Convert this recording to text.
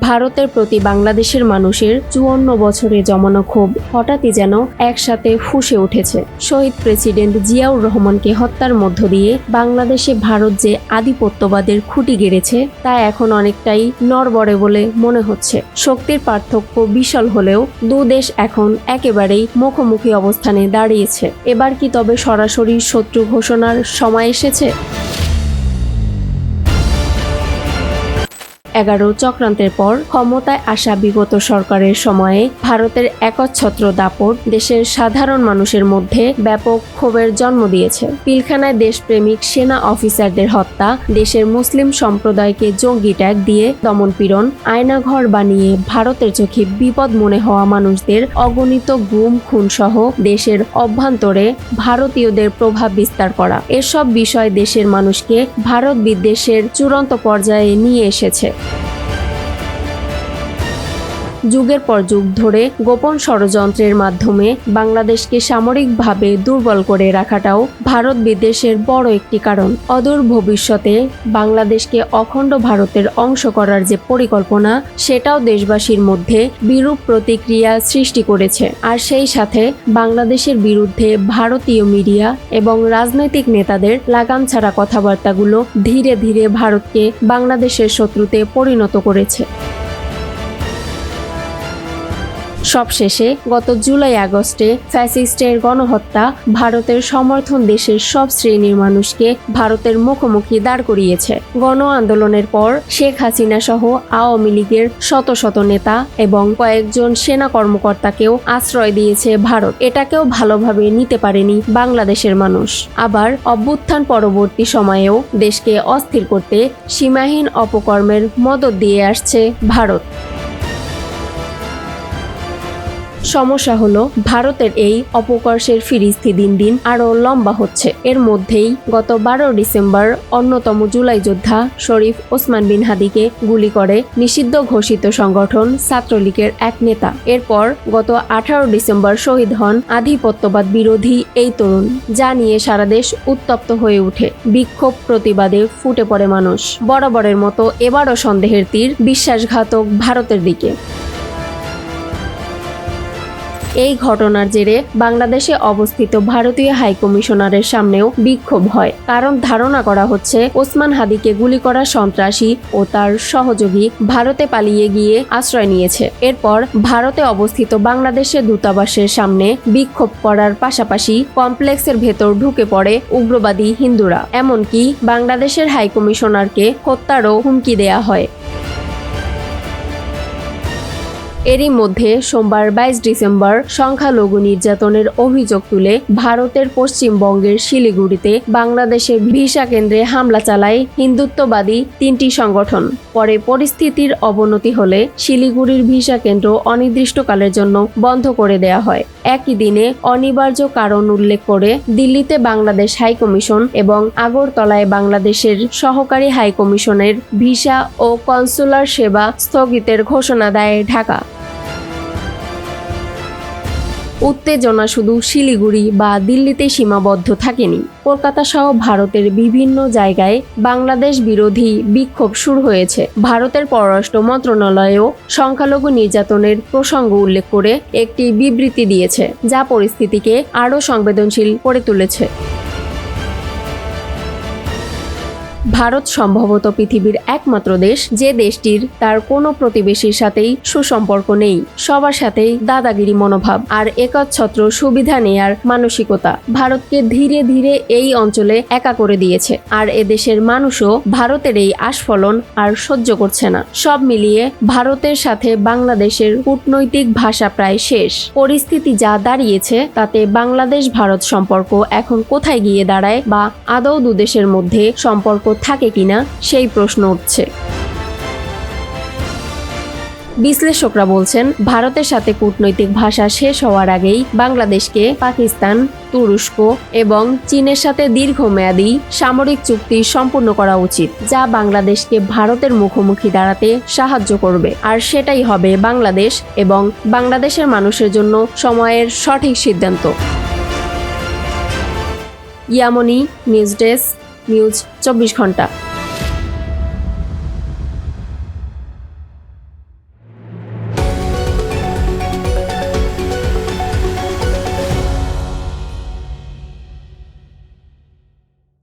ভারতের প্রতি বাংলাদেশের মানুষের চুয়ান্ন বছরে জমানো ক্ষোভ হঠাৎই যেন একসাথে ফুসে উঠেছে। শহীদ প্রেসিডেন্ট জিয়াউর রহমানকে হত্যার মধ্য দিয়ে বাংলাদেশে ভারত যে আধিপত্যবাদের খুঁটি গেড়েছে, তা এখন অনেকটাই নড়বড়ে বলে মনে হচ্ছে। শক্তির পার্থক্য বিশাল হলেও দু দেশ এখন একেবারেই মুখোমুখি অবস্থানে দাঁড়িয়েছে। এবার কি তবে সরাসরি শত্রু ঘোষণার সময় এসেছে? এগারো চক্রান্তের পর ক্ষমতায় আসা বিগত সরকারের সময়ে ভারতের একচ্ছত্র দাপট দেশের সাধারণ মানুষের মধ্যে ব্যাপক ক্ষোভের জন্ম দিয়েছে। পিলখানায় দেশপ্রেমিক সেনা অফিসারদের হত্যা, দেশের মুসলিম সম্প্রদায়কে জঙ্গি ট্যাগ দিয়ে দমনপীড়ন, আয়নাঘর বানিয়ে ভারতের চোখে বিপদ মনে হওয়া মানুষদের অগণিত গুম খুন সহ দেশের অভ্যন্তরে ভারতীয়দের প্রভাব বিস্তার করা। এসব বিষয় দেশের মানুষকে ভারত বিদ্বেষের চূড়ান্ত পর্যায়ে নিয়ে এসেছে। যুগের পর যুগ ধরে গোপন ষড়যন্ত্রের মাধ্যমে বাংলাদেশকে সামরিকভাবে দুর্বল করে রাখাটাও ভারত বিদ্বেষের বড় একটি কারণ। অদূর ভবিষ্যতে বাংলাদেশকে অখণ্ড ভারতের অংশ করার যে পরিকল্পনা, সেটাও দেশবাসীর মধ্যে বিরূপ প্রতিক্রিয়া সৃষ্টি করেছে। আর সেই সাথে বাংলাদেশের বিরুদ্ধে ভারতীয় মিডিয়া এবং রাজনৈতিক নেতাদের লাগাম ছাড়া কথাবার্তাগুলো ধীরে ধীরে ভারতকে বাংলাদেশের শত্রুতে পরিণত করেছে। সবশেষে গত জুলাই আগস্টে ফ্যাসিস্টের গণহত্যা ভারতের সমর্থন দেশের সব শ্রেণির মানুষকে ভারতের মুখোমুখি দাঁড় করিয়েছে। গণ আন্দোলনের পর শেখ হাসিনা সহ আওয়ামী লীগের শত শত নেতা এবং কয়েকজন সেনা কর্মকর্তাকেও আশ্রয় দিয়েছে ভারত। এটাকেও ভালোভাবে নিতে পারেনি বাংলাদেশের মানুষ। আবার অভ্যুত্থান পরবর্তী সময়েও দেশকে অস্থির করতে সীমাহীন অপকর্মের মদত দিয়ে আসছে ভারত। সমস্যা হলো, ভারতের এই অপকর্ষের ফিরিস্তি দিন দিন আরও লম্বা হচ্ছে। এর মধ্যেই গত বারো ডিসেম্বর অন্যতম জুলাই যোদ্ধা শরীফ ওসমান বিন হাদিকে গুলি করে নিষিদ্ধ ঘোষিত সংগঠন ছাত্রলীগের এক নেতা। এরপর গত আঠারো ডিসেম্বর শহীদ হন আধিপত্যবাদ বিরোধী এই তরুণ, যা নিয়ে সারা দেশ উত্তপ্ত হয়ে ওঠে। বিক্ষোভ প্রতিবাদে ফুটে পড়ে মানুষ। বরাবরের মতো এবারও সন্দেহের তীর, বিশ্বাসঘাতক ভারতের দিকে। এই ঘটনার জেরে বাংলাদেশে অবস্থিত ভারতীয় হাইকমিশনারের সামনেও বিক্ষোভ হয়। কারণ ধারণা করা হচ্ছে, ওসমান হাদিকে গুলি করা সন্ত্রাসী ও তার সহযোগী ভারতে পালিয়ে গিয়ে আশ্রয় নিয়েছে। এরপর ভারতে অবস্থিত বাংলাদেশের দূতাবাসের সামনে বিক্ষোভ করার পাশাপাশি কমপ্লেক্সের ভেতর ঢুকে পড়ে উগ্রবাদী হিন্দুরা। এমনকি বাংলাদেশের হাইকমিশনারকে হত্যারও হুমকি দেয়া হয়। এরই মধ্যে সোমবার বাইশ ডিসেম্বর সংখ্যালঘু নির্যাতনের অভিযোগ তুলে ভারতের পশ্চিমবঙ্গের শিলিগুড়িতে বাংলাদেশের ভিসা কেন্দ্রে হামলা চালায় হিন্দুত্ববাদী তিনটি সংগঠন। পরে পরিস্থিতির অবনতি হলে শিলিগুড়ির ভিসা কেন্দ্র অনির্দিষ্টকালের জন্য বন্ধ করে দেয়া হয়। একই দিনে অনিবার্য কারণ উল্লেখ করে দিল্লিতে বাংলাদেশ হাইকমিশন এবং আগরতলায় বাংলাদেশের সহকারী হাইকমিশনের ভিসা ও কনসুলার সেবা স্থগিতের ঘোষণা দেয় ঢাকা। উত্তেজনা শুধু শিলিগুড়ি বা দিল্লিতে সীমাবদ্ধ থাকেনি। কলকাতা সহ ভারতের বিভিন্ন জায়গায় বাংলাদেশ বিরোধী বিক্ষোভ শুরু হয়েছে। ভারতের পররাষ্ট্র মন্ত্রণালয়েও সংখ্যালঘু নির্যাতনের প্রসঙ্গ উল্লেখ করে একটি বিবৃতি দিয়েছে, যা পরিস্থিতিকে আরও সংবেদনশীল করে তুলেছে। ভারত সম্ভবত পৃথিবীর একমাত্র দেশ যে দেশটির তার কোনো প্রতিবেশীর সাথেই সুসম্পর্ক নেই। সবার সাথেই দাদাগিরি মনোভাব আর একচ্ছত্র সুবিধা নেয়ার মানসিকতা। ভারতকে ধীরে ধীরে এই অঞ্চলে একা করে দিয়েছে আর এদেশের মানুষও ভারতের এই আস্ফলন আর সহ্য করছে না। সব মিলিয়ে ভারতের সাথে বাংলাদেশের কূটনৈতিক ভাষা প্রায় শেষ। পরিস্থিতি যা দাঁড়িয়েছে তাতে বাংলাদেশ ভারত সম্পর্ক এখন কোথায় গিয়ে দাঁড়ায় বা আদৌ দুদেশের মধ্যে সম্পর্ক থাকে কিনা সেই প্রশ্ন উঠছে। বিশ্লেষকরা বলছেন, ভারতের সাথে কূটনৈতিক ভাষা শেষ হওয়ার আগেই বাংলাদেশকে পাকিস্তান, তুরস্ক এবং চীনের সাথে দীর্ঘমেয়াদী সামরিক চুক্তি সম্পূর্ণ করা উচিত, যা বাংলাদেশকে ভারতের মুখোমুখি দাঁড়াতে সাহায্য করবে। আর সেটাই হবে বাংলাদেশ এবং বাংলাদেশের মানুষের জন্য সময়ের সঠিক সিদ্ধান্ত। ইয়ামনি, নিউজ ডেস্ক নিউজ চব্বিশ ঘণ্টা।